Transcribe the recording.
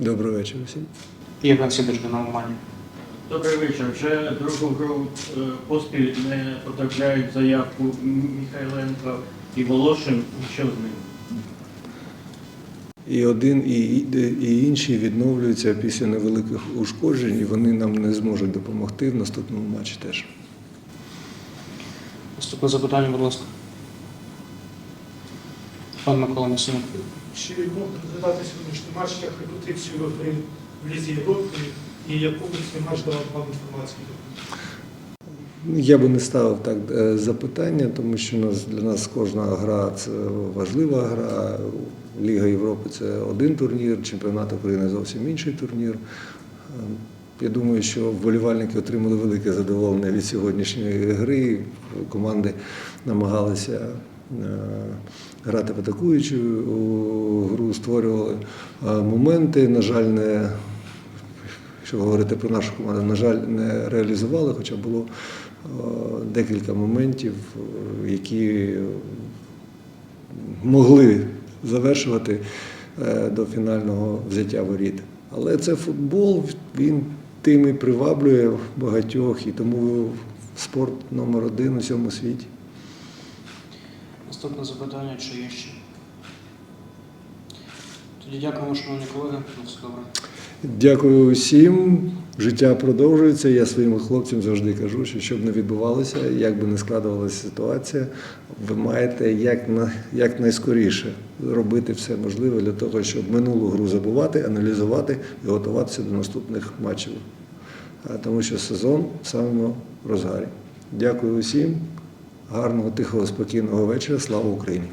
Добрий вечір усім. Євген Сидорчук на Умані. Добрий вечір. Вже другу гру е, поспіль не потрапляють заявку Михайленко і Волошин. Що з ним? І один, і, і- і інші відновлюються після невеликих ушкоджень, і вони нам не зможуть допомогти в наступному матчі теж. Наступне запитання, будь ласка. Пан Микола Масинок. Чи мог розглядати сьогоднішній матч як репетицію гри в Лізі Європи і яку би цей матч давав вам інформацію? Я би не ставив так е, запитання, тому що у нас, для нас кожна гра це важлива гра. Ліга Європи це один турнір, чемпіонат України зовсім інший турнір. Е, Я думаю, що вболівальники отримали велике задоволення від сьогоднішньої гри. Команди намагалися грати в атакуючу гру, створювали е, моменти. На жаль, не Якщо говорити про нашу команду, на жаль, не реалізували, хоча було е, декілька моментів, е, які могли завершувати е, до фінального взяття воріт. Але це футбол, він тим і приваблює багатьох, і тому спорт номер один у всьому світі. Наступне запитання, чи є ще? Тоді дякуємо, шановні колеги. Добре. Дякую всім. Життя продовжується. Я своїм хлопцям завжди кажу, що щоб не відбувалося, як би не складувалася ситуація, ви маєте як, на, як найскоріше робити все можливе для того, щоб минулу гру забувати, аналізувати і готуватися до наступних матчів. Тому що сезон в самому розгарі. Дякую усім. Гарного, тихого, спокійного вечора. Слава Україні!